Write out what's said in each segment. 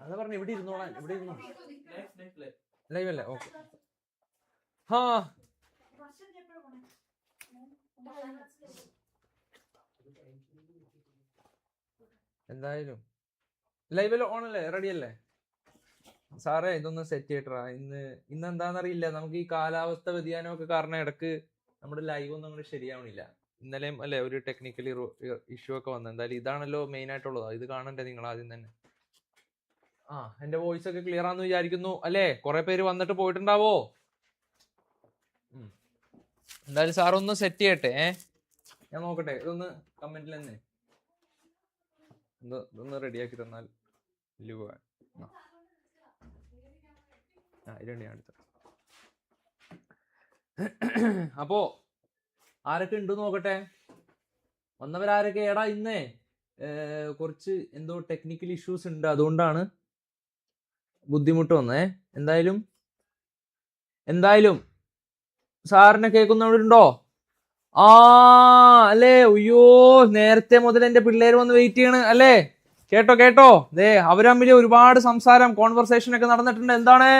അതാ പറഞ്ഞു ഇവിടെ ഇരുന്നോളാൻ ഇവിടെ ഇരുന്നോ ലൈവ് അല്ലേ ഓക്കെ. ഹാ. എന്തായാലും ലൈവിൽ ഓൺ അല്ലേ റെഡി അല്ലേ സാറേ ഇതൊന്ന് സെറ്റ് ചെയ്തിട്ടാ ഇന്ന് ഇന്ന് എന്താണെന്നറിയില്ല നമുക്ക് ഈ കാലാവസ്ഥ വ്യതിയാനമൊക്കെ കാരണം ഇടയ്ക്ക് നമ്മുടെ ലൈവ് ഒന്നും അങ്ങോട്ട് ശരിയാവണില്ല. ഇന്നലെയും അല്ലെ ഒരു ടെക്നിക്കലി ഇഷ്യൂ ഒക്കെ വന്നത് എന്തായാലും ഇതാണല്ലോ മെയിൻ ആയിട്ടുള്ളത്. ഇത് കാണണ്ടേ നിങ്ങൾ ആദ്യം തന്നെ? ആ എന്റെ വോയിസ് ഒക്കെ ക്ലിയർ ആണെന്ന് വിചാരിക്കുന്നു അല്ലേ? കുറെ പേര് വന്നിട്ട് പോയിട്ടുണ്ടാവോ? എന്തായാലും സാർ ഒന്ന് സെറ്റ് ചെയ്യട്ടെ ഏ? ഞാൻ നോക്കട്ടെ ഇതൊന്ന് കമന്റിൽ തന്നെ. ഇതൊന്ന് റെഡിയാക്കി തന്നാൽ വലിയ ഉപകാരം. ആ. ഇതുണ്ട് ഞാൻ അപ്പോ ആരൊക്കെ ഉണ്ട് നോക്കട്ടെ? വന്നവരാരൊക്കെ? എടാ ഇന്നേ കുറച്ച് എന്തോ ടെക്നിക്കൽ ഇഷ്യൂസ് ഉണ്ട്. അതുകൊണ്ടാണ് ബുദ്ധിമുട്ട് വന്നേ. എന്തായാലും എന്തായാലും സാറിനെ കേൾക്കുന്നവരുണ്ടോ? ആ അല്ലേ? അയ്യോ നേരത്തെ മുതൽ എന്റെ പിള്ളേർ വന്ന് വെയിറ്റ് ചെയ്യണ് അല്ലേ? കേട്ടോ കേട്ടോ. ദേ അവരമ്മിലെ ഒരുപാട് സംസാരം കോൺവെർസേഷൻ ഒക്കെ നടന്നിട്ടുണ്ട്. എന്താണ്?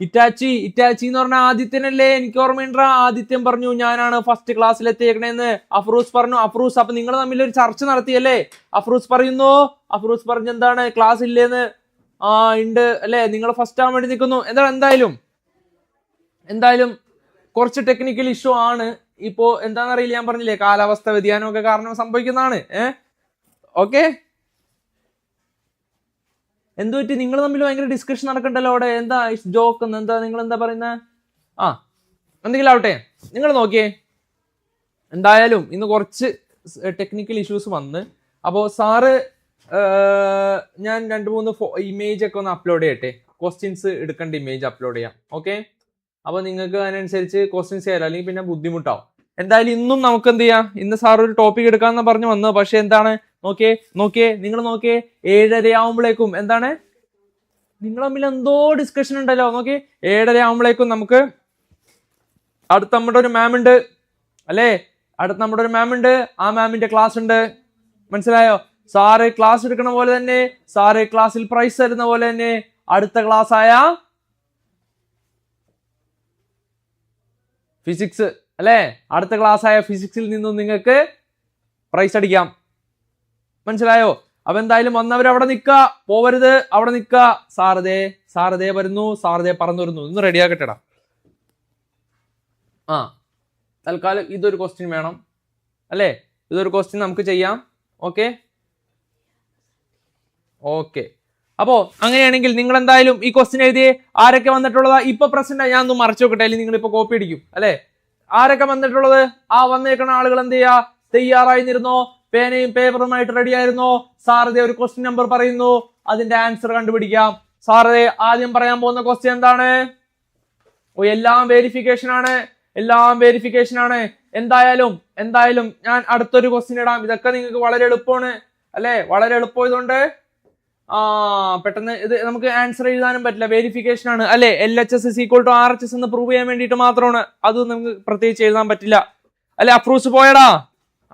ഇറ്റാച്ചി ഇറ്റാച്ചി എന്ന് പറഞ്ഞ ആദിത്യനല്ലേ? എനിക്ക് ഓർമ്മയുണ്ട ആദിത്യം പറഞ്ഞു ഞാനാണ് ഫസ്റ്റ് ക്ലാസ്സിൽ എത്തിയേക്കണേന്ന്. അഫ്രൂസ് പറഞ്ഞു അഫ്രൂസ് അപ്പൊ നിങ്ങൾ തമ്മിൽ ഒരു ചർച്ച നടത്തിയല്ലേ? അഫ്രൂസ് പറയുന്നു അഫ്രൂസ് പറഞ്ഞു എന്താണ്? ക്ലാസ് ഇല്ലേന്ന്. ആ ഉണ്ട് അല്ലേ? നിങ്ങൾ ഫസ്റ്റ് ആവാൻ വേണ്ടി നിൽക്കുന്നു. എന്താണ് എന്തായാലും? എന്തായാലും കുറച്ച് ടെക്നിക്കൽ ഇഷ്യൂ ആണ്. ഇപ്പോ എന്താണെന്നറിയില്ല ഞാൻ പറഞ്ഞില്ലേ കാലാവസ്ഥ വ്യതിയാനമൊക്കെ കാരണം സംഭവിക്കുന്നതാണ്. ഏഹ് ഓക്കെ? എന്തു പറ്റി? നിങ്ങൾ തമ്മിൽ ഭയങ്കര ഡിസ്കഷൻ നടക്കണ്ടല്ലോ അവിടെ. എന്താ ജോക്ക് എന്താ നിങ്ങൾ എന്താ പറയുന്നത് ആ എന്തെങ്കിലും ആവട്ടെ. നിങ്ങൾ നോക്കിയേ. എന്തായാലും ഇന്ന് കുറച്ച് ടെക്നിക്കൽ ഇഷ്യൂസ് വന്ന്. അപ്പോൾ സാറ് ഞാൻ രണ്ട് മൂന്ന് ഇമേജ് ഒക്കെ ഒന്ന് അപ്ലോഡ് ചെയ്യട്ടെ. ക്വസ്റ്റ്യൻസ് എടുക്കേണ്ട ഇമേജ് അപ്ലോഡ് ചെയ്യാം ഓക്കെ അപ്പോൾ നിങ്ങൾക്ക് അതിനനുസരിച്ച് ക്വസ്റ്റ്യൻസ് ചെയ്യാം അല്ലെങ്കിൽ പിന്നെ ബുദ്ധിമുട്ടാവും. എന്തായാലും ഇന്നും നമുക്ക് എന്ത് ചെയ്യാം? ഇന്ന് സാർ ഒരു ടോപ്പിക് എടുക്കാന്ന് പറഞ്ഞു വന്നു. പക്ഷേ എന്താണ്? നോക്കിയേ നോക്കിയേ നിങ്ങൾ നോക്കിയേ ഏഴര ആവുമ്പോഴേക്കും എന്താണ്? നിങ്ങൾ തമ്മിൽ എന്തോ ഡിസ്കഷൻ ഉണ്ടല്ലോ. നോക്കി ഏഴര ആവുമ്പോഴേക്കും നമുക്ക് അടുത്ത നമ്മുടെ ഒരു മാം ഉണ്ട്. അല്ലേ? അടുത്ത നമ്മുടെ ഒരു മാം ഉണ്ട്. ആ മാമിന്റെ ക്ലാസ് ഉണ്ട്. മനസ്സിലായോ? സാറ് ക്ലാസ് എടുക്കണ പോലെ തന്നെ സാറ് ക്ലാസ്സിൽ പ്രൈസ് തരുന്ന പോലെ തന്നെ. അടുത്ത ക്ലാസ് ആയ ഫിസിക്സ് അല്ലേ? അടുത്ത ക്ലാസ് ആയ ഫിസിക്സിൽ നിന്നും നിങ്ങൾക്ക് പ്രൈസ് അടിക്കാം. മനസ്സിലായോ? അപ്പൊ എന്തായാലും വന്നവർ അവിടെ നിക്ക. പോവരുത് അവിടെ നിൽക്ക സാറതേ സാറതേ വരുന്നു സാറതേ പറന്നു വരുന്നു. ഇന്ന് റെഡിയാക്കട്ടെടാ ആ തൽക്കാലം ഇതൊരു ക്വസ്റ്റ്യൻ വേണം. അല്ലേ? ഇതൊരു ക്വസ്റ്റ്യൻ നമുക്ക് ചെയ്യാം. ഓക്കെ ഓക്കെ അപ്പോ അങ്ങനെയാണെങ്കിൽ നിങ്ങൾ എന്തായാലും ഈ ക്വസ്റ്റ്യൻ എഴുതിയേ ആരൊക്കെ വന്നിട്ടുള്ളതാ? ഇപ്പൊ പ്രസന്റ് ഞാൻ ഒന്ന് മറച്ചു നോക്കട്ടെ. അല്ലെങ്കിൽ നിങ്ങൾ ഇപ്പൊ കോപ്പി അടിക്കും. അല്ലെ? ആരൊക്കെ വന്നിട്ടുള്ളത്? ആ വന്നേക്കുന്ന ആളുകൾ എന്ത് ചെയ്യാ തയ്യാറായി നിരുന്നോ പേനയും പേപ്പറുമായിട്ട് റെഡി ആയിരുന്നോ. സാറതെ ഒരു ക്വസ്റ്റ്യൻ നമ്പർ പറയുന്നു. അതിന്റെ ആൻസർ കണ്ടുപിടിക്കാം. സാറേ ആദ്യം പറയാൻ പോകുന്ന ക്വസ്റ്റ്യൻ എന്താണ്? ഓ എല്ലാം വേരിഫിക്കേഷൻ ആണ്. എല്ലാം വേരിഫിക്കേഷൻ ആണ്. എന്തായാലും എന്തായാലും ഞാൻ അടുത്തൊരു ക്വസ്റ്റ്യൻ ഇടാം. ഇതൊക്കെ നിങ്ങൾക്ക് വളരെ എളുപ്പമാണ്. അല്ലെ? വളരെ എളുപ്പമായതുകൊണ്ട് ആ പെട്ടെന്ന് ഇത് നമുക്ക് ആൻസർ എഴുതാനും പറ്റില്ല. വേരിഫിക്കേഷൻ ആണ്. അല്ലെ? L H S is equal to R H S എന്ന് പ്രൂവ് ചെയ്യാൻ വേണ്ടിയിട്ട് മാത്രമാണ്. അത് നമുക്ക് പ്രത്യേകിച്ച് എഴുതാൻ പറ്റില്ല. അല്ലെ? അപ്രൂവ്സ് പോയടാ.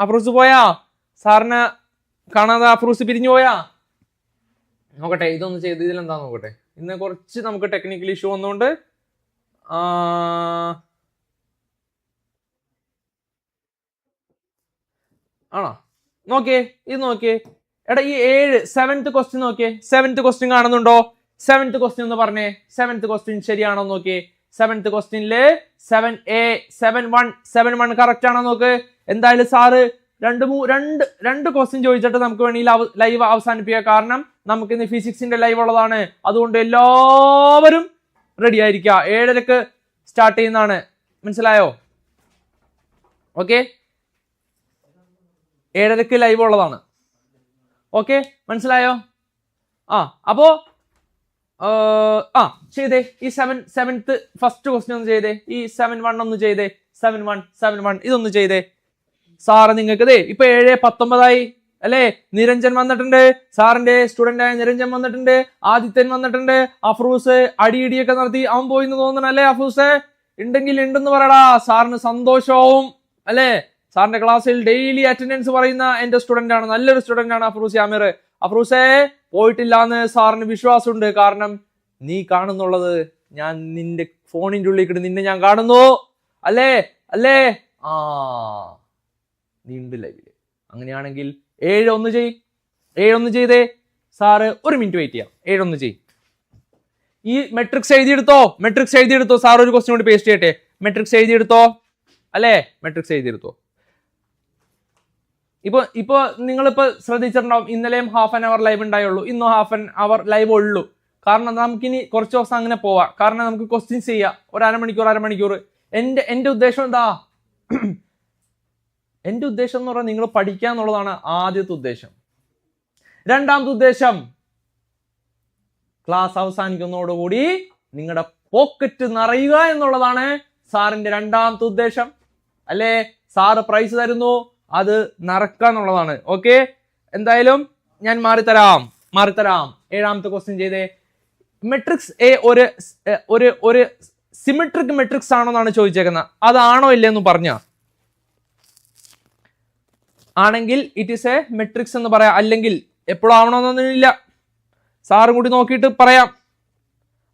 അപ്രൂവ്സ് പോയാ. സാറിന് കാണാതെ അഫ്രൂസ് പിരിഞ്ഞു പോയാ? നോക്കട്ടെ ഇതൊന്ന് ചെയ്ത് ഇതിലെന്താ നോക്കട്ടെ? ഇന്ന് കുറച്ച് നമുക്ക് ടെക്നിക്കൽ ഇഷ്യൂ വന്നുകൊണ്ട് ആണോ? നോക്കിയേ ഇത് നോക്കിയേ. എടാ ഈ ഏഴ് സെവൻത്ത് ക്വസ്റ്റ്യൻ നോക്കിയേ. സെവൻത്ത് ക്വസ്റ്റ്യൻ കാണുന്നുണ്ടോ? സെവൻത്ത് ക്വസ്റ്റ്യൻ എന്ന് പറഞ്ഞേ. സെവൻത്ത് ക്വസ്റ്റ്യൻ ശരിയാണോ നോക്കിയേ. സെവൻത്ത് ക്വസ്റ്റ്യനിൽ seven A seven one seven one correct ആണോ നോക്ക്. എന്തായാലും സാറ് രണ്ട് മൂ രണ്ട് രണ്ട് ക്വസ്റ്റ്യൻ ചോദിച്ചിട്ട് നമുക്ക് വേണമെങ്കിൽ ലൈവ് അവസാനിപ്പിക്കാം. കാരണം നമുക്ക് ഇന്ന് ഫിസിക്സിന്റെ ലൈവ് ഉള്ളതാണ്. അതുകൊണ്ട് എല്ലാവരും റെഡി ആയിരിക്കുക. ഏഴരക്ക് സ്റ്റാർട്ട് ചെയ്യുന്നതാണ്. മനസ്സിലായോ? ഓക്കെ ഏഴരക്ക് ലൈവ് ഉള്ളതാണ്. ഓക്കെ മനസ്സിലായോ? ആ അപ്പോ ആ, ചെയ്തേ. ഈ സെവൻ സെവൻത്ത് ഫസ്റ്റ് ക്വസ്റ്റ്യൻ ഒന്ന് ചെയ്തേ. ഈ സെവൻ വൺ ഒന്ന് ചെയ്തേ. സെവൻ വൺ സെവൻ വൺ ഇതൊന്ന് ചെയ്തേ. സാറ് നിങ്ങൾക്ക് ദേ ഇപ്പൊ ഏഴ് പത്തൊമ്പതായി അല്ലേ? നിരഞ്ജൻ വന്നിട്ടുണ്ട് സാറിന്റെ സ്റ്റുഡന്റ് ആയ നിരഞ്ജൻ വന്നിട്ടുണ്ട് ആദിത്യൻ വന്നിട്ടുണ്ട് അഫ്രൂസ് അടിയിടിയൊക്കെ നടത്തി അവൻ പോയി എന്ന് തോന്നണം അല്ലേ അഫ്രൂസ്? ഉണ്ടെങ്കിൽ ഉണ്ടെന്ന് പറയടാ സാറിന് സന്തോഷവും അല്ലേ? സാറിന്റെ ക്ലാസ്സിൽ ഡെയിലി അറ്റൻഡൻസ് പറയുന്ന എന്റെ സ്റ്റുഡന്റ് ആണ് നല്ലൊരു സ്റ്റുഡന്റ് ആണ് അഫ്രൂസ് ആമിർ അഫ്രൂസേ പോയിട്ടില്ല എന്ന് സാറിന് വിശ്വാസമുണ്ട് കാരണം നീ കാണുന്നുള്ളത് ഞാൻ നിന്റെ ഫോണിന്റെ ഉള്ളിൽ കിട്ടും നിന്നെ ഞാൻ കാണുന്നു അല്ലേ? അല്ലേ? ആ. നീ ഉണ്ട് ലൈവിൽ. അങ്ങനെയാണെങ്കിൽ ഒന്ന് ചെയ്. ഏഴ് ഒന്ന് ചെയ്തേ. സാറ് ഒരു മിനിറ്റ് വെയിറ്റ് ചെയ്യാം. ഏഴ് ഒന്ന് ചെയ്. ഈ മെട്രിക്സ് എഴുതിയെടുത്തോ? മെട്രിക്സ് എഴുതിയെടുത്തോ? സാർ ഒരു ക്വസ്റ്റ്യൻ കൂടി പേസ്റ്റ് ചെയ്യട്ടെ. മെട്രിക്സ് എഴുതിയെടുത്തോ? അല്ലേ? മെട്രിക്സ് എഴുതിയെടുത്തോ? ഇപ്പൊ ഇപ്പൊ നിങ്ങളിപ്പോ ശ്രദ്ധിച്ചിട്ടുണ്ടാവും ഇന്നലെയും ഹാഫ് ആൻ അവർ ലൈവ് ഉണ്ടായുള്ളൂ. ഇന്നും ഹാഫ് ആൻ അവർ ലൈവ് ഉള്ളൂ. കാരണം നമുക്കിനി കുറച്ച് ദിവസം അങ്ങനെ പോവാം. കാരണം നമുക്ക് ക്വസ്റ്റ്യൻസ് ചെയ്യാം. ഒരു അരമണിക്കൂർ അരമണിക്കൂർ. എന്റെ എന്റെ ഉദ്ദേശം എന്താ? എന്റെ ഉദ്ദേശം എന്ന് പറഞ്ഞാൽ നിങ്ങൾ പഠിക്കുക എന്നുള്ളതാണ് ആദ്യത്തെ ഉദ്ദേശം. രണ്ടാമത്തെ ഉദ്ദേശം ക്ലാസ് അവസാനിക്കുന്നതോടുകൂടി നിങ്ങളുടെ പോക്കറ്റ് നിറയുക എന്നുള്ളതാണ് സാറിന്റെ രണ്ടാമത്തെ ഉദ്ദേശം. അല്ലേ? സാറ് പ്രൈസ് തരുന്നു അത് നിറക്കുക എന്നുള്ളതാണ്. ഓക്കെ എന്തായാലും ഞാൻ മാറിത്തരാം മാറിത്തരാം. ഏഴാമത്തെ ക്വസ്റ്റ്യൻ ചെയ്തേ. മെട്രിക്സ് എ ഒരു ഒരു ഒരു സിമെട്രിക് മെട്രിക്സ് ആണോ എന്നാണ് ചോദിച്ചേക്കുന്നത്. അതാണോ ഇല്ലെന്ന് പറഞ്ഞ. ആണെങ്കിൽ ഇറ്റ് ഈസ് എ മെട്രിക്സ് എന്ന് പറയാം. അല്ലെങ്കിൽ എപ്പോഴും ആവണമെന്നൊന്നുമില്ല. സാറും കൂടി നോക്കിയിട്ട് പറയാം.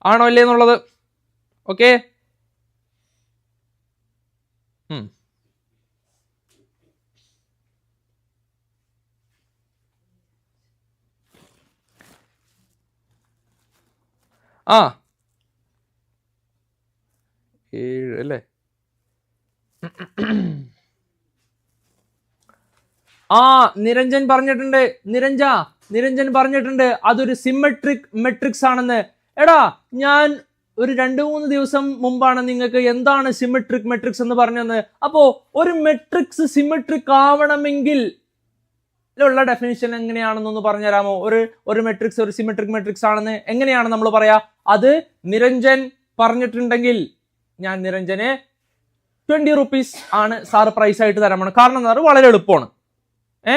ആണോ അല്ലേ എന്നുള്ളത്? ഓക്കെ ആ. ഏഴ് അല്ലേ? ആ നിരഞ്ജൻ പറഞ്ഞിട്ടുണ്ട്. നിരഞ്ജ നിരഞ്ജൻ പറഞ്ഞിട്ടുണ്ട്. അതൊരു സിമെട്രിക് മെട്രിക്സ് ആണെന്ന്. എടാ ഞാൻ ഒരു രണ്ട് മൂന്ന് ദിവസം മുമ്പാണ് നിങ്ങൾക്ക് എന്താണ് സിമെട്രിക് മെട്രിക്സ് എന്ന് പറഞ്ഞത് അപ്പോ ഒരു മെട്രിക്സ് സിമെട്രിക് ആവണമെങ്കിൽ ഉള്ള ഡെഫിനിഷൻ എങ്ങനെയാണെന്നൊന്ന് പറഞ്ഞുതരാമോ? ഒരു ഒരു മെട്രിക്സ് ഒരു സിമെട്രിക് മെട്രിക്സ് ആണെന്ന് എങ്ങനെയാണ് നമ്മൾ പറയാ? അത് നിരഞ്ജൻ പറഞ്ഞിട്ടുണ്ടെങ്കിൽ ഞാൻ നിരഞ്ജനെ ട്വന്റി റുപ്പീസ് ആണ് സാർ പ്രൈസ് ആയിട്ട് തരാമാണ് കാരണം എന്ന് പറഞ്ഞാൽ വളരെ എളുപ്പമാണ്. ഏ?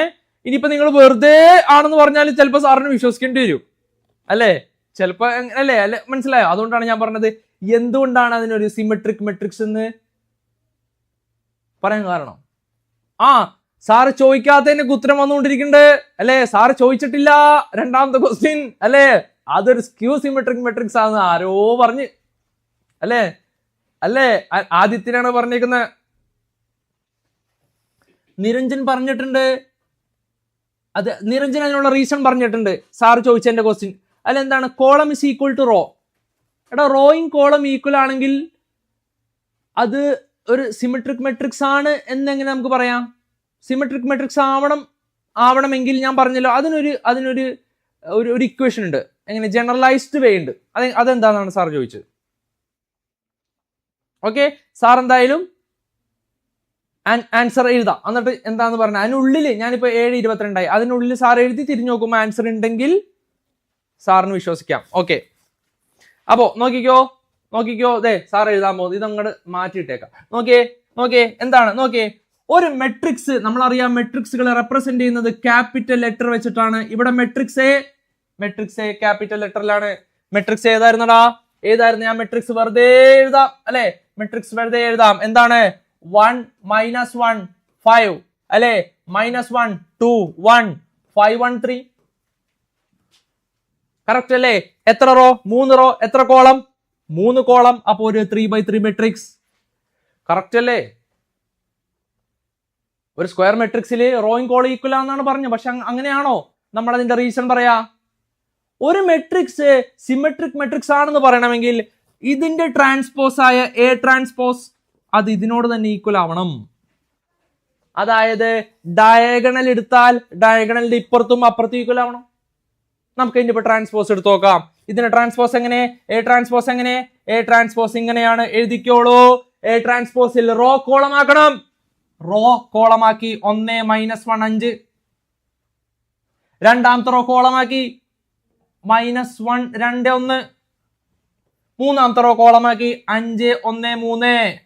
ഇനിയിപ്പോ നിങ്ങൾ വെറുതെ ആണെന്ന് പറഞ്ഞാൽ ചിലപ്പോൾ സാറിന് വിശ്വസിക്കേണ്ടി വരും. അല്ലേ? ചിലപ്പോ അല്ലേ? അല്ലെ? മനസ്സിലായോ? അതുകൊണ്ടാണ് ഞാൻ പറഞ്ഞത്. എന്തുകൊണ്ടാണ് അതിനൊരു സിമെട്രിക് മെട്രിക്സ് എന്ന്? പറയാൻ കാരണം. ആ സാറ് ചോദിക്കാത്തതിന്റെ ഉത്തരം വന്നുകൊണ്ടിരിക്കുന്നുണ്ട്. അല്ലേ? സാറ് ചോദിച്ചിട്ടില്ല. രണ്ടാമത്തെ ക്വസ്റ്റ്യൻ അല്ലേ? അതൊരു സ്ക്യൂ സിമെട്രിക് മെട്രിക്സ് ആണെന്ന് ആരോ പറഞ്ഞ്. അല്ലേ? അല്ലേ? ആദിത്യനാണ് പറഞ്ഞേക്കുന്നത്. നിരഞ്ജൻ പറഞ്ഞിട്ടുണ്ട്. അത് നിരഞ്ജൻ അതിനുള്ള റീസൺ പറഞ്ഞിട്ടുണ്ട്. സാർ ചോദിച്ചതിന്റെ ക്വസ്റ്റ്യൻ അല്ല എന്താണ് column is equal to row എടാ റോയും കോളം ഈക്വൽ ആണെങ്കിൽ അത് ഒരു സിമെട്രിക് മെട്രിക്സ് ആണ് എന്നെങ്ങനെ നമുക്ക് പറയാം? സിമെട്രിക് മെട്രിക്സ് ആവണം ആവണമെങ്കിൽ ഞാൻ പറഞ്ഞല്ലോ അതിനൊരു അതിനൊരു ഒരു ഒരു ഇക്വേഷൻ ഉണ്ട്. എങ്ങനെ? ജനറലൈസ്ഡ് വേ ഉണ്ട്. അത് അതെന്താണെന്നാണ് സാർ ചോദിച്ചത്? ഓക്കെ സാർ എന്തായാലും ആൻസർ എഴുതാം. എന്നിട്ട് എന്താന്ന് പറഞ്ഞാൽ അതിനുള്ളിൽ ഞാനിപ്പോൾ ഏഴ് ഇരുപത്തിരണ്ടായി. അതിനുള്ളിൽ സാർ എഴുതി തിരിഞ്ഞു നോക്കുമ്പോൾ ആൻസർ ഉണ്ടെങ്കിൽ സാറിന് വിശ്വസിക്കാം. ഓക്കെ. അപ്പോ നോക്കിക്കോ നോക്കിക്കോ ദേ സാർ എഴുതാൻ പോകുന്നത്. ഇതങ്ങോട്ട് മാറ്റിയിട്ടേക്കാം. നോക്കിയേ നോക്കിയേ എന്താണ്? നോക്കിയേ ഒരു മെട്രിക്സ് നമ്മൾ അറിയാം മെട്രിക്സുകളെ റെപ്രസെന്റ് ചെയ്യുന്നത് ക്യാപിറ്റൽ ലെറ്റർ വെച്ചിട്ടാണ്. ഇവിടെ matrix A matrix A capital ലെറ്ററിലാണ് matrix ഏതായിരുന്നടാ? ഏതായിരുന്നു ഞാൻ മെട്രിക്സ് വെറുതെ എഴുതാം അല്ലെ? മെട്രിക്സ് വെറുതെ എഴുതാം. എന്താണ്? വൺ മൈനസ് വൺ ഫൈവ് അല്ലെ? Minus one two one five one three correct അല്ലേ? എത്ര റോ? മൂന്ന് റോ. എത്ര കോളം? മൂന്ന് കോളം. അപ്പൊ ഒരു three by three matrix correct അല്ലേ? ഒരു സ്ക്വയർ മെട്രിക്സിൽ റോയും കോളും ഈക്വൽ ആണെന്നാണ് പറഞ്ഞത്. പക്ഷെ അങ്ങനെയാണോ? നമ്മൾ അതിന്റെ റീസൺ പറയാ. ഒരു മെട്രിക്സ് സിമെട്രിക് മെട്രിക്സ് ആണെന്ന് പറയണമെങ്കിൽ ഇതിന്റെ ട്രാൻസ്പോസ് ആയ എ ട്രാൻസ്പോസ് അത് ഇതിനോട് തന്നെ ഈക്വൽ ആവണം. അതായത് ഡയഗണൽ എടുത്താൽ ഡയഗണലിന്റെ ഇപ്പുറത്തും അപ്പുറത്തും ഈക്വൽ ആവണം. നമുക്ക് ഇനി ഇപ്പൊ ട്രാൻസ്പോസ് എടുത്ത് നോക്കാം. ഇതിന്റെ ട്രാൻസ്പോസ് എങ്ങനെ? എ ട്രാൻസ്പോസ് എങ്ങനെ? എ ട്രാൻസ്പോസ് ഇങ്ങനെയാണ്. എഴുതിക്കോളൂ. എ ട്രാൻസ്പോസിൽ റോ കോളമാക്കണം. റോ കോളമാക്കി ഒന്ന് മൈനസ് വൺ അഞ്ച്. രണ്ടാമത്തെ റോ കോളമാക്കി മൈനസ് വൺ രണ്ട് ഒന്ന്. മൂന്നാമത്തെ റോ കോളമാക്കി അഞ്ച് ഒന്ന് മൂന്ന്.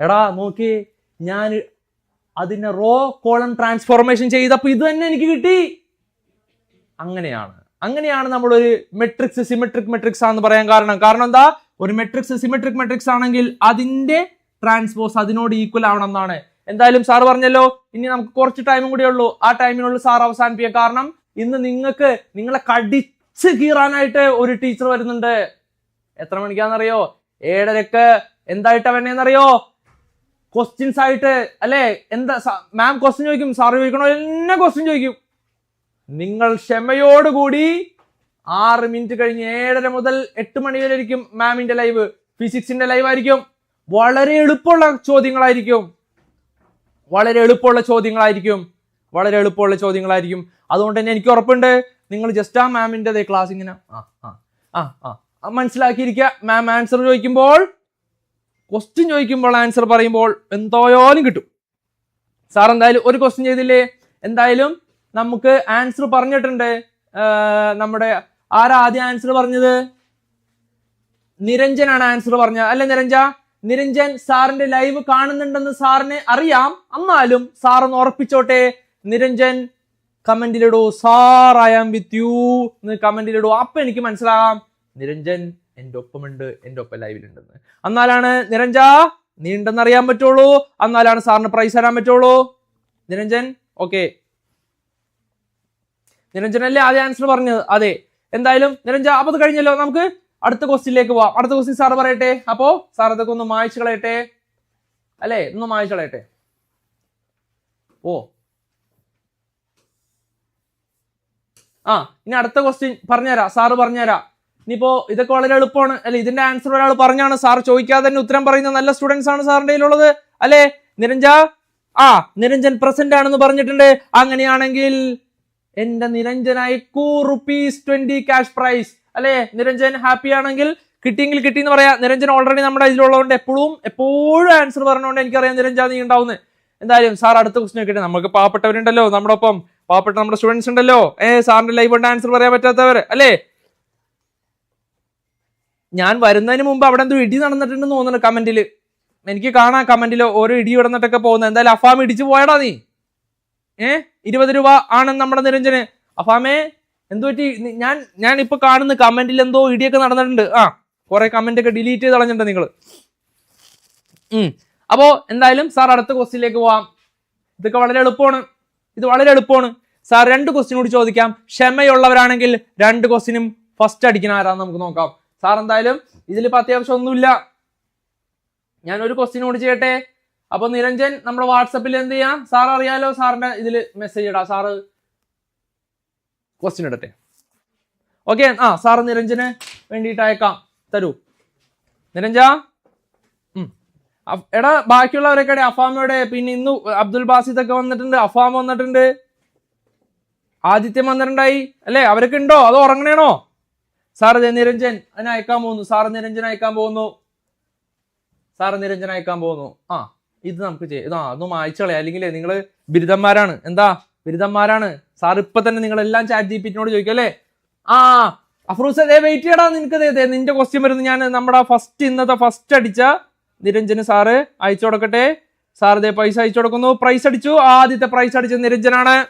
എടാ നോക്കി ഞാൻ അതിനെ റോ കോളം ട്രാൻസ്ഫോർമേഷൻ ചെയ്തപ്പോൾ ഇത് തന്നെ എനിക്ക് കിട്ടി. അങ്ങനെയാണ്. അങ്ങനെയാണ് നമ്മളൊരു മെട്രിക്സ് സിമെട്രിക് മെട്രിക്സ് ആണെന്ന് പറയാൻ കാരണം. കാരണം എന്താ? ഒരു മെട്രിക്സ് സിമെട്രിക് മെട്രിക്സ് ആണെങ്കിൽ അതിന്റെ ട്രാൻസ്പോസ് അതിനോട് ഈക്വൽ ആവണം എന്നാണ് എന്തായാലും സാർ പറഞ്ഞല്ലോ ഇനി നമുക്ക് കുറച്ച് ടൈമും കൂടി ഉള്ളൂ. ആ ടൈമിനുള്ളിൽ സാർ അവസാനിപ്പിക്കുക കാരണം ഇന്ന് നിങ്ങൾക്ക് നിങ്ങളെ കടിച്ച് കീറാനായിട്ട് ഒരു ടീച്ചർ വരുന്നുണ്ട്. എത്ര മണിക്കാണെന്നറിയോ ഏഴരക്ക് എന്തായിട്ടാ വേണ്ടതെന്നറിയോ ക്വസ്റ്റ്യൻസ് ആയിട്ട് അല്ലെ? എന്താ മാം ക്വസ്റ്റ്യൻ ചോദിക്കും സാർ ചോദിക്കണോ? എന്നെ ക്വസ്റ്റ്യൻ ചോദിക്കും. നിങ്ങൾ ക്ഷമയോടുകൂടി ആറ് മിനിറ്റ് കഴിഞ്ഞ് ഏഴര മുതൽ എട്ട് മണി വരെ ആയിരിക്കും മാമിന്റെ ലൈവ് ഫിസിക്സിന്റെ ലൈവ് ആയിരിക്കും. വളരെ എളുപ്പമുള്ള ചോദ്യങ്ങളായിരിക്കും. വളരെ എളുപ്പമുള്ള ചോദ്യങ്ങളായിരിക്കും. വളരെ എളുപ്പമുള്ള ചോദ്യങ്ങളായിരിക്കും. അതുകൊണ്ട് തന്നെ എനിക്ക് ഉറപ്പുണ്ട്. നിങ്ങൾ ജസ്റ്റ് ആ മാമിന്റെ ക്ലാസ് ഇങ്ങനെ ആ ആ ആ മനസ്സിലാക്കിയിരിക്കുക. മാം ആൻസർ ചോദിക്കുമ്പോൾ ക്വസ്റ്റ്യൻ ചോദിക്കുമ്പോൾ ആൻസർ പറയുമ്പോൾ എന്തായാലും കിട്ടും. സാർ എന്തായാലും ഒരു ക്വസ്റ്റ്യൻ ചെയ്തില്ലേ? എന്തായാലും നമുക്ക് ആൻസർ പറഞ്ഞിട്ടുണ്ട്. നമ്മുടെ ആരാ ആദ്യം ആൻസർ പറഞ്ഞത്? നിരഞ്ജനാണ് ആൻസർ പറഞ്ഞത്. അല്ല നിരഞ്ജ? നിരഞ്ജൻ സാറിന്റെ ലൈവ് കാണുന്നുണ്ടെന്ന് സാറിന് അറിയാം. എന്നാലും സാർ ഒന്ന് ഉറപ്പിച്ചോട്ടെ. Niranjan കമന്റിലിടൂ sir I am with you എന്ന് കമന്റിലിടൂ അപ്പൊ എനിക്ക് മനസ്സിലാകാം. നിരഞ്ജൻ എന്റെ ഒപ്പമുണ്ട് എന്റെ ഒപ്പം ലൈവിലുണ്ടെന്ന്. അന്നാലാണ് നിരഞ്ജ നീ ഉണ്ടെന്ന് അറിയാൻ പറ്റുള്ളൂ. എന്നാലാണ് സാറിന് പ്രൈസ് തരാൻ പറ്റുള്ളൂ. നിരഞ്ജൻ ഓക്കെ നിരഞ്ജനല്ലേ ആദ്യ ആൻസർ പറഞ്ഞത്? അതെ. എന്തായാലും നിരഞ്ജ അപ്പൊ അത് കഴിഞ്ഞല്ലോ. നമുക്ക് അടുത്ത ക്വസ്റ്റ്യനിലേക്ക് പോവാം. അടുത്ത ക്വസ്റ്റ്യൻ സാർ പറയട്ടെ? അപ്പോ സാർ അതൊക്കെ ഒന്ന് മായ്ച്ചു കളയട്ടെ? അല്ലേ? ഒന്ന് മായ്ച്ചു കളയട്ടെ? ഓ. ആ ഇനി അടുത്ത ക്വസ്റ്റ്യൻ പറഞ്ഞുതരാം. സാറ് പറഞ്ഞുതരാം. ഇനിയിപ്പോ ഇതൊക്കെ വളരെ എളുപ്പമാണ്. അല്ലെ ഇതിന്റെ ആൻസർ ഒരാൾ പറഞ്ഞാണ്. സാർ ചോദിക്കാതെ തന്നെ ഉത്തരം പറയുന്ന നല്ല സ്റ്റുഡൻസ് ആണ് സാറിന്റെ കയ്യിലുള്ളത്. അല്ലെ നിരഞ്ജ? ആ നിരഞ്ജൻ പ്രസന്റ് ആണെന്ന് പറഞ്ഞിട്ടുണ്ട്. അങ്ങനെയാണെങ്കിൽ എന്റെ നിരഞ്ജനായി കൂ റുപ്പീസ് ട്വന്റി ക്യാഷ് പ്രൈസ് അല്ലെ നിരഞ്ജൻ ഹാപ്പി ആണെങ്കിൽ കിട്ടിയെങ്കിൽ കിട്ടി എന്ന് പറയാം. നിരഞ്ജൻ ഓൾറെഡി നമ്മുടെ ഇതിലുള്ളതുകൊണ്ട് എപ്പോഴും എപ്പോഴും ആൻസർ പറഞ്ഞുകൊണ്ട് എനിക്കറിയാം നിരഞ്ജ നീ ഉണ്ടാവുന്നത് എന്തായാലും സാർ അടുത്ത ക്വസ്റ്റ്യൻ നോക്കിയിട്ട് നമുക്ക് പാവപ്പെട്ടവരുണ്ടല്ലോ. നമ്മുടെ ഒപ്പം പാവപ്പെട്ട നമ്മുടെ സ്റ്റുഡൻസ് ഉണ്ടല്ലോ. ഏ സാറിന്റെ ലൈവ് കൊണ്ട് ആൻസർ പറയാൻ പറ്റാത്തവർ അല്ലേ? ഞാൻ വരുന്നതിന് മുമ്പ് അവിടെ എന്തോ ഇടി നടന്നിട്ടുണ്ടെന്ന് തോന്നുന്നു കമന്റിൽ എനിക്ക് കാണാം കമന്റിൽ ഓരോ ഇടി ഇടന്നിട്ടൊക്കെ പോകുന്നത്. എന്തായാലും അഫാം ഇടിച്ചു പോയടാ നീ. ഏ? ഇരുപത് രൂപ ആണ് നമ്മുടെ നിരഞ്ജന്. അഫാമേ എന്തു പറ്റി? ഞാൻ ഞാൻ ഇപ്പൊ കാണുന്ന കമന്റിൽ എന്തോ ഇടിയൊക്കെ നടന്നിട്ടുണ്ട്. ആ കുറെ കമന്റ് ഒക്കെ ഡിലീറ്റ് ചെയ്ത് കളഞ്ഞിട്ടുണ്ട് നിങ്ങൾ അപ്പോ എന്തായാലും സാർ അടുത്ത ക്വസ്റ്റ്യനിലേക്ക് പോവാം. ഇതൊക്കെ വളരെ എളുപ്പമാണ്. ഇത് വളരെ എളുപ്പമാണ്. സാർ രണ്ട് ക്വസ്റ്റ്യൻ കൂടി ചോദിക്കാം. ക്ഷമയുള്ളവരാണെങ്കിൽ രണ്ട് ക്വസ്റ്റ്യനും ഫസ്റ്റ് അടിക്കുന്ന ആരാന്ന് നമുക്ക് നോക്കാം. സാർ എന്തായാലും ഇതിലിപ്പോ അത്യാവശ്യം ഒന്നുമില്ല. ഞാൻ ഒരു ക്വസ്റ്റ്യൻ കൂടി ചെയ്യട്ടെ? അപ്പൊ നിരഞ്ജൻ നമ്മുടെ വാട്സപ്പിൽ എന്ത് ചെയ്യാം? സാർ അറിയാലോ സാറിന്റെ ഇതിൽ മെസ്സേജ് ഇടാ. സാറ് ക്വസ്റ്റ്യൻ ഇടട്ടെ. ഓക്കെ ആ സാറ് നിരഞ്ജന് വേണ്ടിയിട്ട് അയക്കാം. തരൂ. നിരഞ്ജ? എടാ ബാക്കിയുള്ളവരൊക്കെ? അഫാമയുടെ പിന്നെ ഇന്ന് അബ്ദുൽ ബാസിദ് ഒക്കെ വന്നിട്ടുണ്ട്. അഫാം വന്നിട്ടുണ്ട്. ആദിത്യം വന്നിട്ടുണ്ടായി. അല്ലേ? അവരൊക്കെ ഉണ്ടോ? അത് ഉറങ്ങണേണോ? സാറ് നിരഞ്ജൻ അതിനെ അയക്കാൻ പോകുന്നു. സാറ് നിരഞ്ജൻ അയക്കാൻ പോകുന്നു. സാറ് നിരഞ്ജൻ അയക്കാൻ പോകുന്നു. ആ ഇത് നമുക്ക് ചെയ്യാം. ആ അതൊന്നും അയച്ചു അല്ലെങ്കിൽ നിങ്ങൾ ബിരുദന്മാരാണ്. എന്താ? ബിരുദന്മാരാണ്. സാർ ഇപ്പൊ തന്നെ നിങ്ങൾ എല്ലാം ചാറ്റ് ജി പിറ്റിനോട് ചോദിക്കും അല്ലേ? ആ അഫ്രൂസ് അതേ വെയിറ്റ് ചെയ്യടാ നിനക്ക് നിന്റെ ക്വസ്റ്റ്യൻ വരുന്നു. ഞാൻ നമ്മുടെ ഫസ്റ്റ് ഇന്നത്തെ ഫസ്റ്റ് അടിച്ച നിരഞ്ജന് സാറ് അയച്ചു കൊടുക്കട്ടെ. സാർ അതെ പൈസ അയച്ചു കൊടുക്കുന്നു. പ്രൈസ് അടിച്ചു. ആദ്യത്തെ പ്രൈസ് അടിച്ച നിരഞ്ജനാണ്.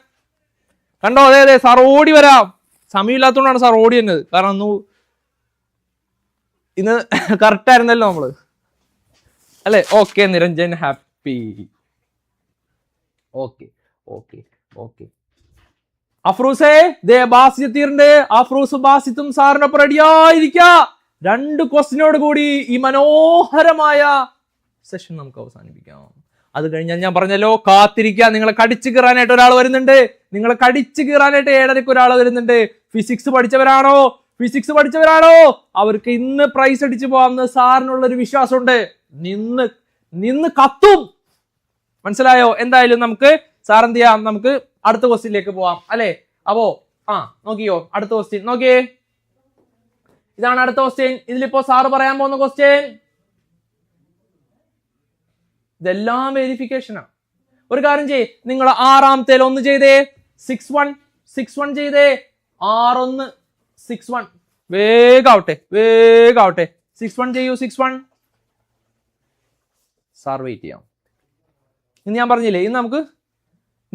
കണ്ടോ? അതെ അതെ സാർ ഓടി വരാം. സമയമില്ലാത്തതുകൊണ്ടാണ് സാർ ഓടി തന്നത് കാരണം ഒന്ന് ഇന്ന് കറക്റ്റ് ആയിരുന്നല്ലോ നമ്മൾ. അല്ലേ? Okay Niranjan happy okay okay okay അഫ്രൂസേ ദേ അഫ്രൂസ് ബാസിത്തും സാറിനൊപ്പം റെഡിയായിരിക്ക രണ്ട് ക്വസ്റ്റിനോട് കൂടി ഈ മനോഹരമായ സെഷൻ നമുക്ക് അവസാനിപ്പിക്കാം. അത് കഴിഞ്ഞാൽ ഞാൻ പറഞ്ഞല്ലോ കാത്തിരിക്കുക നിങ്ങളെ കടിച്ചു കയറാനായിട്ട് ഒരാൾ വരുന്നുണ്ട്. നിങ്ങളെ കടിച്ചു കീറാനായിട്ട് ഏഴരക്ക് ഒരാൾ വരുന്നുണ്ട്. ഫിസിക്സ് പഠിച്ചവരാണോ? ഫിസിക്സ് പഠിച്ചവരാണോ? അവർക്ക് ഇന്ന് പ്രൈസ് അടിച്ചു പോകാമെന്ന് സാറിനുള്ള ഒരു വിശ്വാസമുണ്ട്. നിന്ന് നിന്ന് കത്തും. മനസ്സിലായോ? എന്തായാലും നമുക്ക് സാർ എന്ത് ചെയ്യാം? നമുക്ക് അടുത്ത ക്വസ്റ്റ്യനിലേക്ക് പോവാം. അല്ലെ? അപ്പോ ആ നോക്കിയോ? അടുത്ത ക്വസ്റ്റ്യൻ നോക്കിയേ. ഇതാണ് അടുത്ത ക്വസ്റ്റ്യൻ ഇതിലിപ്പോ സാറ് പറയാൻ പോകുന്ന ക്വസ്റ്റ്യൻ ഇതെല്ലാം വെരിഫിക്കേഷനാ ഒരു കാര്യം ചെയ്യ്. നിങ്ങൾ ആറാമത്തേൽ ഒന്ന് ചെയ്തേ. സിക്സ് വൺ സിക്സ് വൺ ചെയ്തേ. ആറൊന്ന് സിക്സ് വൺ വേഗാവട്ടെ വേഗാവട്ടെ. സിക്സ് വൺ ചെയ്യൂ സിക്സ് വൺ സാർ വെയിറ്റ് ചെയ്യാം. ഇന്ന് ഞാൻ പറഞ്ഞില്ലേ ഇന്ന് നമുക്ക്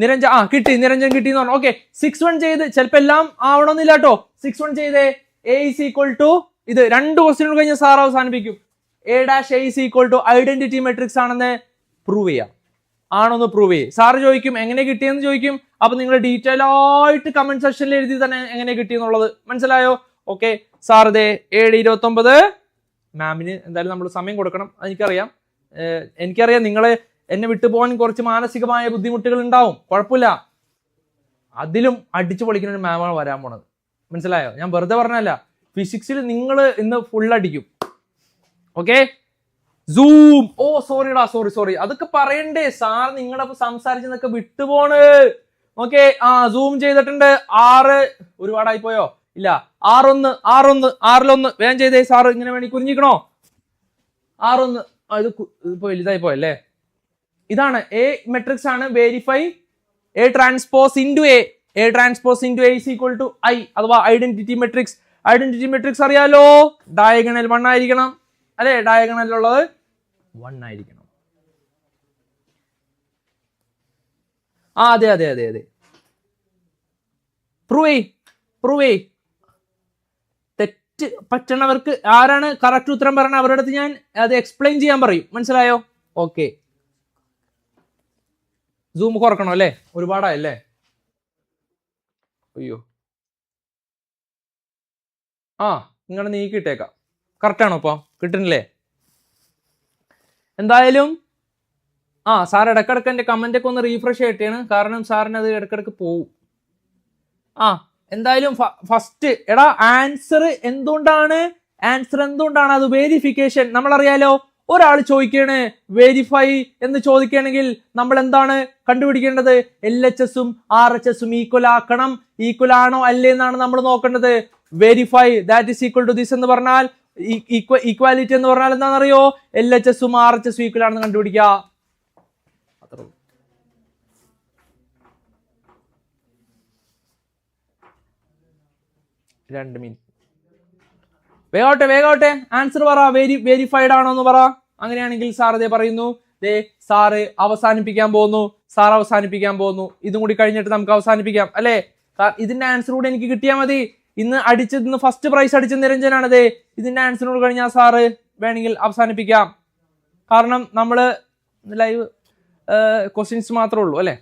നിരഞ്ജൻ ആ കിട്ടി നിരഞ്ജൻ കിട്ടി എന്ന് പറഞ്ഞു. ഓക്കെ സിക്സ് വൺ ചെയ്ത് ചിലപ്പോൾ എല്ലാം ആവണമെന്നില്ല കേട്ടോ സിക്സ് വൺ ചെയ്തേ എ ഇസ് ഈക്വൽ ടു ഇത് രണ്ട് ക്വസ്റ്റ്യൻ കഴിഞ്ഞ് സാർ അവസാനിപ്പിക്കും. A dash A is equal to identity matrix ആണെന്ന് പ്രൂവ് ചെയ്യാം. ആണോന്ന് പ്രൂവ് ചെയ്യും. സാറ് ചോദിക്കും എങ്ങനെ കിട്ടിയെന്ന് ചോദിക്കും? അപ്പൊ നിങ്ങൾ ഡീറ്റെയിൽ ആയിട്ട് കമന്റ് സെക്ഷനിൽ എഴുതി തന്നെ എങ്ങനെ കിട്ടിയെന്നുള്ളത്. മനസ്സിലായോ? ഓക്കെ സാർ ഇതേ ഏഴ് ഇരുപത്തി ഒമ്പത് മാമിന് എന്തായാലും നമ്മൾ സമയം കൊടുക്കണം. എനിക്കറിയാം. എനിക്കറിയാം നിങ്ങളെ എന്നെ വിട്ടുപോകാൻ കുറച്ച് മാനസികമായ ബുദ്ധിമുട്ടുകൾ ഉണ്ടാവും. കുഴപ്പമില്ല. അതിലും അടിച്ചു പൊളിക്കുന്ന ഒരു മാമാണ് വരാൻ പോണത്. മനസ്സിലായോ? ഞാൻ വെറുതെ പറഞ്ഞല്ല ഫിസിക്സിൽ നിങ്ങൾ ഇന്ന് ഫുൾ അടിക്കും. ഓക്കെ സൂം ഓ സോറിടാ സോറി സോറി അതൊക്കെ പറയണ്ടേ? സാർ നിങ്ങളെ സംസാരിച്ചതൊക്കെ വിട്ടുപോണ്. ഓക്കെ ആ സൂം ചെയ്തിട്ടുണ്ട്. ആറ് ഒരുപാടായി പോയോ ഇല്ല ആറൊന്ന് ആറൊന്ന് ആറിലൊന്ന്. വേഗം ചെയ്തേ സാറ്. ഇങ്ങനെ വേണി കുരിഞ്ഞിക്കണോ ആറൊന്ന്. ഇത് ഇതിപ്പോ വലുതായി പോയല്ലേ? ഇതാണ് എ മെട്രിക്സ് ആണ്. Verify A transpose into A A transpose into A is equal to I അഥവാ ഐഡന്റിറ്റി മെട്രിക്സ് ഐഡന്റിറ്റി മെട്രിക്സ് അറിയാലോ? ഡയഗണൽ വൺ ആയിരിക്കണം. അല്ലെ ഡയഗണലിലുള്ളത് വൺ ആയിരിക്കണം. ആ അതെ അതെ അതെ അതെ. പ്രൂവേ പ്രൂവേ തെറ്റ് പറ്റണവർക്ക് ആരാണ് കറക്റ്റ് ഉത്തരം പറഞ്ഞ അവരുടെ അടുത്ത് ഞാൻ അത് എക്സ്പ്ലെയിൻ ചെയ്യാൻ പറയും. മനസ്സിലായോ? ഓക്കെ സൂം കുറക്കണം അല്ലേ? ഒരുപാടായല്ലേ? അയ്യോ. ആ നിങ്ങളുടെ നീക്കിയിട്ടേക്കാം. കറക്റ്റ് ആണോ ഇപ്പോൾ കിട്ടുന്നില്ലേ? എന്തായാലും ആ സാർ ഇടക്കിടക്ക് എന്റെ കമന്റ് ഒക്കെ ഒന്ന് റീഫ്രഷ് ആയിട്ടാണ് കാരണം സാറിന് അത് ഇടക്കിടക്ക് പോവും. ആ എന്തായാലും ഫസ്റ്റ് എടാ ആൻസർ എന്തുകൊണ്ടാണ്? ആൻസർ എന്തുകൊണ്ടാണ്? അത് വെരിഫിക്കേഷൻ നമ്മളറിയാലോ ഒരാൾ ചോദിക്കാണ് വെരിഫൈ എന്ന് ചോദിക്കുകയാണെങ്കിൽ നമ്മൾ എന്താണ് കണ്ടുപിടിക്കേണ്ടത്? എൽ എച്ച് എസും ആർ എച്ച് എസും ഈക്വൽ ആക്കണം. ഈക്വൽ ആണോ അല്ലേ എന്നാണ് നമ്മൾ നോക്കേണ്ടത്. Verify that is equal to this എന്ന് പറഞ്ഞാൽ ഈക്വാലിറ്റി എന്ന് പറഞ്ഞാൽ എന്താണെന്നറിയോ? എൽ എച്ച് എസും ആർ എച്ച് എസും ഈക്വൽ ആണെന്ന് കണ്ടുപിടിക്കുക. രണ്ട് മിനിറ്റ് വേഗോട്ടെ വേഗോട്ടെ. ആൻസർ പറ. വെരി വെരിഫൈഡ് ആണോ എന്ന് പറ. അങ്ങനെയാണെങ്കിൽ സാർ ഇതേ പറയുന്നു ദേ സാറ് അവസാനിപ്പിക്കാൻ പോകുന്നു സാർ അവസാനിപ്പിക്കാൻ പോകുന്നു. ഇതും കൂടി കഴിഞ്ഞിട്ട് നമുക്ക് അവസാനിപ്പിക്കാം അല്ലേ? ഇതിന്റെ ആൻസർ കൂടെ എനിക്ക് കിട്ടിയാൽ മതി. ഇന്ന് അടിച്ചത് ഇന്ന് ഫസ്റ്റ് പ്രൈസ് അടിച്ച നിരഞ്ജനാണത്. ഇതിന്റെ ആൻസറിനോട് കഴിഞ്ഞാൽ സാറ് വേണമെങ്കിൽ അവസാനിപ്പിക്കാം. കാരണം നമ്മൾ ലൈവ് ക്വസ്റ്റ്യൻസ് മാത്രമേ ഉള്ളൂ അല്ലേ?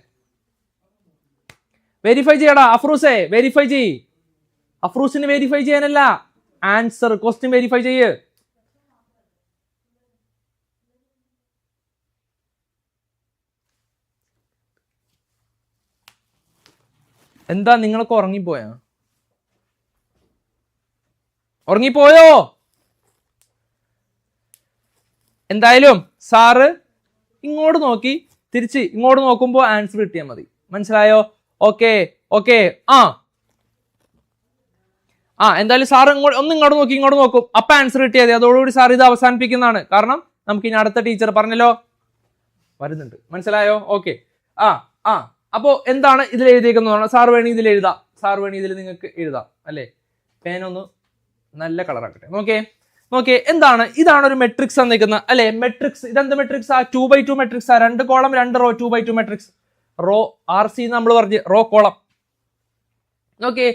വെരിഫൈ ചെയ്യടാ അഫ്രൂസേ വെരിഫൈ ചെയ് അഫ്രൂസിന് വെരിഫൈ ചെയ്യാനല്ല. ആൻസർ ക്വസ്റ്റ്യൻ വെരിഫൈ ചെയ്യ്. എന്താ നിങ്ങളൊക്കെ ഉറങ്ങിപ്പോയാ? ഉറങ്ങിപ്പോയോ? എന്തായാലും സാറ് ഇങ്ങോട്ട് നോക്കി തിരിച്ച് ഇങ്ങോട്ട് നോക്കുമ്പോൾ ആൻസർ കിട്ടിയാൽ മതി. മനസ്സിലായോ? Okay okay. ആ. ആ എന്തായാലും സാർ ഇങ്ങോട്ട് ഒന്ന് ഇങ്ങോട്ട് നോക്കി ഇങ്ങോട്ട് നോക്കും. അപ്പൊ ആൻസർ കിട്ടിയാൽ മതി. അതോടുകൂടി സാർ ഇത് അവസാനിപ്പിക്കുന്നതാണ്. കാരണം നമുക്ക് ഇനി അടുത്ത ടീച്ചർ പറഞ്ഞല്ലോ. വരുന്നുണ്ട്. മനസ്സിലായോ? ഓക്കെ. ആ ആ. അപ്പോൾ എന്താണ് ഇതിൽ എഴുതിയേക്കുന്നതാണ് സാർ വേണി ഇതിൽ എഴുതാം സാർ വേണി ഇതിൽ നിങ്ങൾക്ക് എഴുതാം. അല്ലേ? പേനൊന്ന് നല്ല കളറാക്കട്ടെ നോക്കേ നോക്കേ എന്താണ്? ഇതാണ് ഒരു മെട്രിക്സ് തന്നിരിക്കുന്നത്. അല്ലെ? മെട്രിക്സ് ഇതെന്ത് മെട്രിക്സ് ആ ടു ബൈ ടു മെട്രിക്സ് ആ രണ്ട് കോളം രണ്ട് row two by two matrix row R C നമ്മൾ പറഞ്ഞ് റോ കോളം നോക്കേ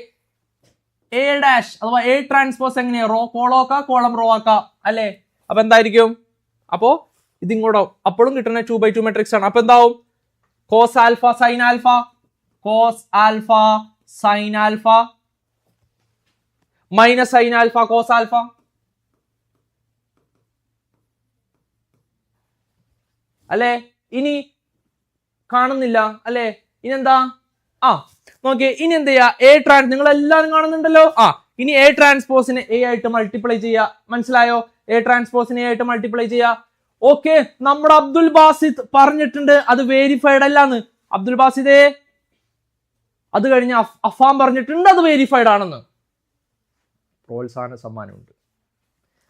എ ഡാഷ് അഥവാ എ ട്രാൻസ്പോസ് എങ്ങനെയാ? റോ കോളോ ആക്കാം കോളം റോ ആക്കാം. അല്ലേ? അപ്പൊ എന്തായിരിക്കും? അപ്പോ ഇതിങ്ങോട്ടോ അപ്പോഴും കിട്ടുന്ന ടു ബൈ ടു മെട്രിക്സ് ആണ്. അപ്പൊ എന്താവും? Cos alpha sine alpha cos alpha sine alpha minus sine alpha cos alpha അല്ലേ? ഇനി കാണുന്നില്ല. അല്ലേ? ഇനി എന്താ ആ നോക്കിയേ ഇനി എന്ത് ചെയ്യാ? എ ട്രാൻസ് നിങ്ങൾ എല്ലാവരും കാണുന്നുണ്ടല്ലോ? ആ ഇനി എ ട്രാൻസ്പോസിനെ എ ആയിട്ട് മൾട്ടിപ്ലൈ ചെയ്യാ. മനസ്സിലായോ? എ ട്രാൻസ്പോസിനെ എ ആയിട്ട് മൾട്ടിപ്ലൈ ചെയ്യാ. ഓക്കെ നമ്മുടെ അബ്ദുൽ ബാസിദ് പറഞ്ഞിട്ടുണ്ട്. അത് വേരിഫൈഡ് അല്ലാന്ന്. അബ്ദുൽ ബാസിദേ അത് കഴിഞ്ഞ് അഫാം പറഞ്ഞിട്ടുണ്ട് അത് വേരിഫൈഡ് ആണെന്ന്. പ്രോത്സാഹന സമ്മാനമുണ്ട്.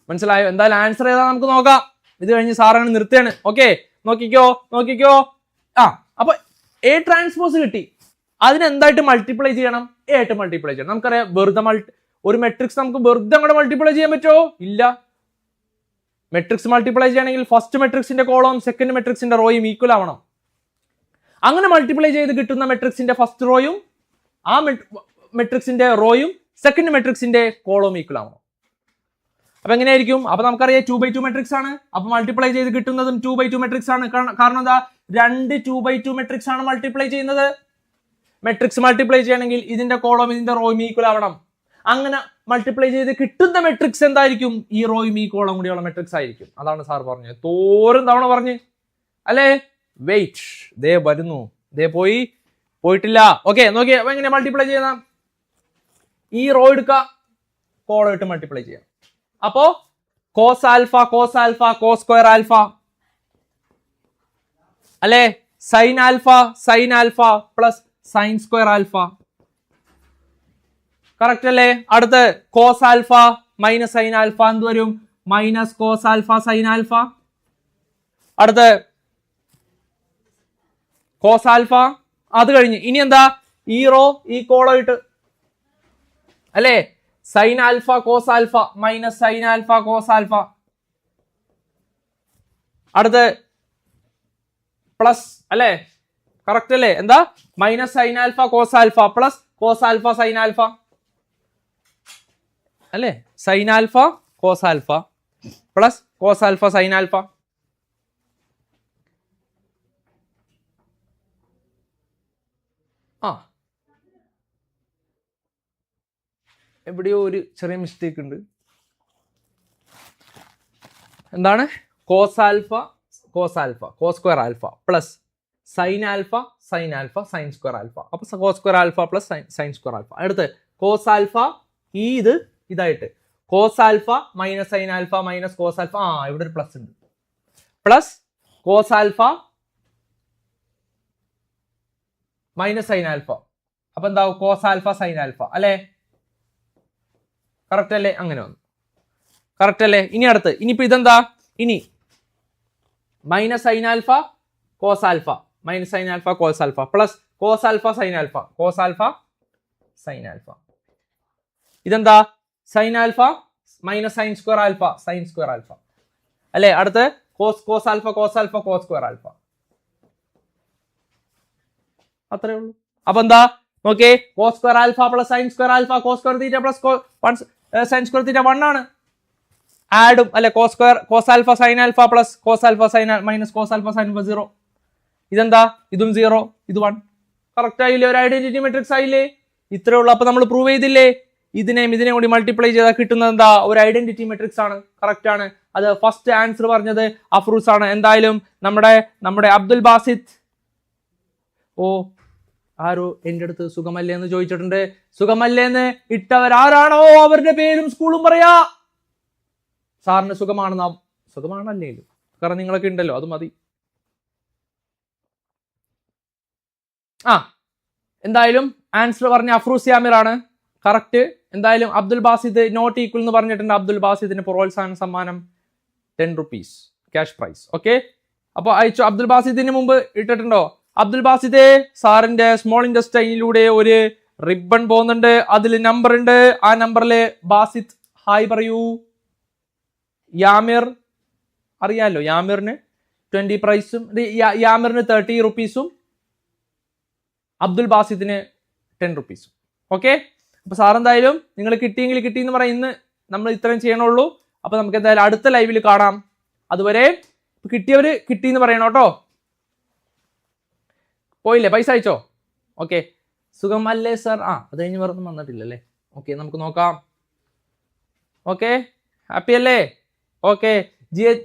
മനസ്സിലായോ? എന്തായാലും ആൻസർ ഏതാ നമുക്ക് നോക്കാം. ഇത് കഴിഞ്ഞ് സാറാണ് നിർത്തുകയാണ് ഓക്കെ നോക്കിക്കോ നോക്കിക്കോ. ആ അപ്പൊ എ ട്രാൻസ്പോസ് കിട്ടി. അതിനെന്തായിട്ട് മൾട്ടിപ്ലൈ ചെയ്യണം? എ ആയിട്ട് മൾട്ടിപ്ലൈ ചെയ്യണം. നമുക്കറിയാം വെറുതെ മൾട്ടി ഒരു മെട്രിക്സ് നമുക്ക് വെറുതെ അങ്ങോട്ട് മൾട്ടിപ്ലൈ ചെയ്യാൻ പറ്റുമോ? ഇല്ല. മെട്രിക്സ് മൾട്ടിപ്ലൈ ചെയ്യണമെങ്കിൽ ഫസ്റ്റ് മെട്രിക്സിന്റെ കോളവും സെക്കൻഡ് മെട്രിക്സിന്റെ റോയും ഈക്വൽ ആവണം. അങ്ങനെ മൾട്ടിപ്ലൈ ചെയ്ത് കിട്ടുന്ന മെട്രിക്സിന്റെ ഫസ്റ്റ് റോയും ആ മെട്രിക്സിന്റെ റോയും സെക്കൻഡ് മെട്രിക്സിന്റെ കോളം ഈക്വൽ ആവണം. അപ്പൊ എങ്ങനെയായിരിക്കും? അപ്പൊ നമുക്കറിയാം ടു ബൈ ടു മെട്രിക്സ് ആണ്. അപ്പൊ മൾട്ടിപ്ലൈ ചെയ്ത് കിട്ടുന്നതും ടു ബൈ ടു മെട്രിക്സ് ആണ്. കാരണം എന്താ? രണ്ട് ടു ബൈ ടു മെട്രിക്സ് ആണ് മൾട്ടിപ്ലൈ ചെയ്യുന്നത്. മെട്രിക്സ് മൾട്ടിപ്ലൈ ചെയ്യണമെങ്കിൽ ഇതിന്റെ കോളം ഇതിന്റെ റോയും ഈക്വൽ ആവണം. അങ്ങനെ മൾട്ടിപ്ലൈ ചെയ്ത് കിട്ടുന്ന മെട്രിക്സ് എന്തായിരിക്കും? ഈ റോയും ഈ കോളം കൂടിയുള്ള മെട്രിക്സ് ആയിരിക്കും. അതാണ് സാർ പറഞ്ഞത്. തോറും തവണ പറഞ്ഞ്. അല്ലേ? വെയിറ്റ് ദേ വരുന്നു. ദേ പോയി. പോയിട്ടില്ല. ഓക്കെ നോക്കിയേ. എങ്ങനെ മൾട്ടിപ്ലൈ ചെയ്യുന്ന ഈ റോ എടുക്കുക ഇട്ട് മൾട്ടിപ്ലൈ ചെയ്യാം. അപ്പോ cos alpha cos alpha cos square alpha അല്ലേ? Sine alpha sine alpha plus sine square alpha correct അല്ലേ? അടുത്ത് cos alpha minus sine alpha എന്ത് വരും? Minus cos alpha sine alpha അടുത്ത് കോസ് ആൽഫ അത് കഴിഞ്ഞ്. ഇനി എന്താ? ഈ റോ ഈ കോളോ ഇട്ട് അല്ലേ? Sine alpha cos alpha minus sine alpha cos alpha അടുത്ത് പ്ലസ് അല്ലേ? കറക്റ്റ് അല്ലേ? എന്താ? Minus sine alpha cos alpha plus cos alpha sine alpha അല്ലേ? Sine alpha cos alpha plus cos alpha sine alpha ആ എവിടെയോ ഒരു ചെറിയ മിസ്റ്റേക്ക് ഉണ്ട്. എന്താണ്? Cos alpha cos alpha cos square alpha plus sine alpha sine alpha sine square alpha അപ്പൊ cos square alpha plus sine sine square alpha അടുത്ത് cos alpha ഈ ഇത് ഇതായിട്ട്. Cos alpha minus sine alpha minus cos alpha ആ ഇവിടെ ഒരു plus ഉണ്ട്. Plus cos alpha minus sine alpha അപ്പൊ എന്താവും? കോസ് ആൽഫ സൈൻ ആൽഫ അല്ലേ? കറക്റ്റ് അല്ലേ? അങ്ങനെ വന്നു. കറക്റ്റ് അല്ലേ? ഇനി അടുത്ത്. ഇനിയിപ്പോൾ ഇതെന്താ? ഇനി minus sine alpha cos alpha minus sine alpha cos alpha plus cos alpha sine alpha cos alpha sine alpha ഇതെന്താ? Sine alpha minus sine square alpha sine square alpha അല്ലേ? അടുത്ത് cos cos alpha cos alpha cos square alpha അത്രേ ഉള്ളൂ. അപ്പൊ എന്താ? നോക്കേ cos square alpha plus sine square alpha cos square theta plus sine square theta one ആണ്. ആഡും അല്ലെ cos square cos alpha sine alpha plus cos alpha sine minus cos alpha sine alpha zero ഇതെന്താ? ഇതും zero ഇത് one correct ആയില്ലേ? ഒരു identity matrix ആയില്ലേ? ഇത്രേ ഉള്ളൂ. അപ്പൊ നമ്മൾ പ്രൂവ് ചെയ്തില്ലേ? ഇതിനെയും ഇതിനെയും കൂടി മൾട്ടിപ്ലൈ ചെയ്താൽ കിട്ടുന്നത് എന്താ? ഒരു ഐഡന്റിറ്റി മെട്രിക്സ് ആണ്. കറക്റ്റ് ആണ്. അത് ഫസ്റ്റ് ആൻസർ പറഞ്ഞത് അഫ്രൂസ് ആണ്. എന്തായാലും നമ്മുടെ നമ്മുടെ അബ്ദുൽ ബാസിദ് ഓ ആരോ എന്റെ അടുത്ത് സുഖമല്ലേ എന്ന് ചോദിച്ചിട്ടുണ്ട്. സുഖമല്ലേ എന്ന് ഇട്ടവരാരാണോ? അവരുടെ പേരും സ്കൂളും പറയാ. സാറിന് സുഖമാണെന്നാ സുഖമാണല്ലേ കാരണം നിങ്ങളൊക്കെ ഉണ്ടല്ലോ അത് മതി. ആ എന്തായാലും ആൻസർ പറഞ്ഞ അഫ്രൂസ് ആണ് കറക്റ്റ് എന്തായാലും അബ്ദുൽ ബാസിദ് നോട്ട് ഈക്വൽ എന്ന് പറഞ്ഞിട്ടുണ്ട്. അബ്ദുൽ ബാസിദിന് പ്രോത്സാഹന സമ്മാനം ten rupees cash prize okay അപ്പോൾ അയച്ചു. അബ്ദുൽ ബാസിദിന് മുമ്പ് ഇട്ടിട്ടുണ്ടോ? അബ്ദുൽ ബാസിദെ സാറിന്റെ സ്മോൾ ഇൻഡസ്ട്രൈനിലൂടെ ഒരു റിബൺ പോകുന്നുണ്ട്. അതിൽ നമ്പർ ഉണ്ട്. ആ നമ്പറിൽ ബാസിദ് ഹായ് പറയൂ. യാമിർ അറിയാലോ യാമിറിന് ട്വന്റി പ്രൈസും യാമിറിന് തേർട്ടി റുപ്പീസും അബ്ദുൽ ബാസിദിന് ടെൻ റുപ്പീസും ഓക്കെ അപ്പൊ സാർ എന്തായാലും നിങ്ങൾ കിട്ടിയെങ്കിൽ കിട്ടി എന്ന് പറയുന്ന നമ്മൾ ഇത്രയും ചെയ്യണുള്ളൂ. അപ്പൊ നമുക്ക് എന്തായാലും അടുത്ത ലൈവിൽ കാണാം. അതുവരെ കിട്ടിയവര് കിട്ടി എന്ന് പറയണം കേട്ടോ. പോയില്ലേ? പൈസ അയച്ചോ? ഓക്കെ. സുഖമല്ലേ സർ? ആ അത് കഴിഞ്ഞ് വേറെ ഒന്നും വന്നിട്ടില്ലല്ലേ? ഓക്കെ നമുക്ക് നോക്കാം. ഓക്കെ. ഹാപ്പി അല്ലേ? Okay.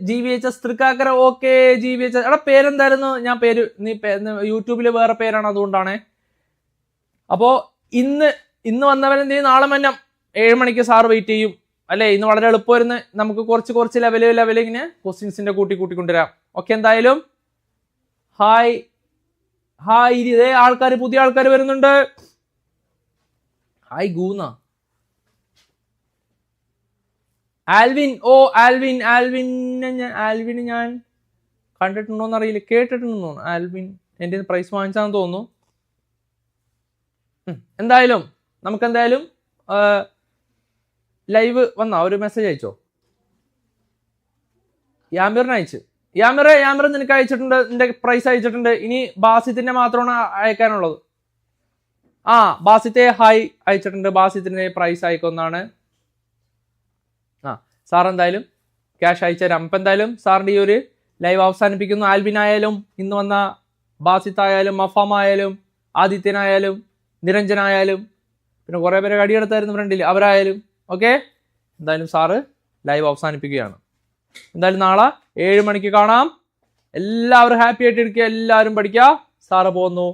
G V H S Thrikkakara. Okay G V H S എടാ പേരെന്തായിരുന്നു? ഞാൻ പേര് നീ യൂട്യൂബിൽ വേറെ പേരാണ് അതുകൊണ്ടാണ്. അപ്പോ ഇന്ന് ഇന്ന് വന്നവരെന്ത് ചെയ്യും നാളെ മന്നം ഏഴ് മണിക്ക് സാർ വെയിറ്റ് ചെയ്യും. അല്ലേ? ഇന്ന് വളരെ എളുപ്പമായിരുന്നു. നമുക്ക് കുറച്ച് കുറച്ച് ലെവൽ ലെവലിങ്ങനെ ക്വസ്റ്റ്യൻസിന്റെ കൂട്ടി കൂട്ടി കൊണ്ടുവരാം. ഓക്കെ എന്തായാലും. ഹായ് ഹായ് ഇതേ ആൾക്കാർ പുതിയ ആൾക്കാർ വരുന്നുണ്ട്. ഹായ് ഗൂന്ന. ആൽവിൻ ഓ ആൽവിൻ ആൽവിനെ ഞാൻ ആൽവിന് ഞാൻ കണ്ടിട്ടുണ്ടോന്ന് അറിയില്ല കേട്ടിട്ടുണ്ടോ ആൽവിൻ എന്റെ പ്രൈസ് വാങ്ങിച്ചാന്ന് തോന്നുന്നു. എന്തായാലും നമുക്ക് എന്തായാലും ലൈവ് വന്ന ഒരു മെസ്സേജ് അയച്ചോ? യാമിറിന് അയച്ച് യാമിർ യാമിറ നിനക്ക് അയച്ചിട്ടുണ്ട് നിന്റെ പ്രൈസ് അയച്ചിട്ടുണ്ട്. ഇനി ബാസിത്തിന്റെ മാത്രമാണ് അയക്കാനുള്ളത്. ആ ബാസിത്തെ ഹായ് അയച്ചിട്ടുണ്ട്. ബാസിത്തിന്റെ പ്രൈസ് അയക്കൊന്നാണ് ആ സാർ എന്തായാലും ക്യാഷ് അയച്ചു തരാം. അപ്പം എന്തായാലും സാറിന്റെ ഈ ഒരു ലൈവ് അവസാനിപ്പിക്കുന്നു. ആൽബിനായാലും ഇന്ന് വന്ന ബാസിത്തായാലും മഫാം ആയാലും ആദിത്യനായാലും നിരഞ്ജനായാലും പിന്നെ കുറേ പേരെ കടിയെടുത്തായിരുന്നു ഫ്രണ്ടിൽ അവരായാലും ഓക്കെ എന്തായാലും സാറ് ലൈവ് അവസാനിപ്പിക്കുകയാണ്. എന്തായാലും നാളെ ഏഴ് മണിക്ക് കാണാം. എല്ലാവരും ഹാപ്പി ആയിട്ട് ഇരിക്കുക എല്ലാവരും പഠിക്കുക. സാറ് പോകുന്നു.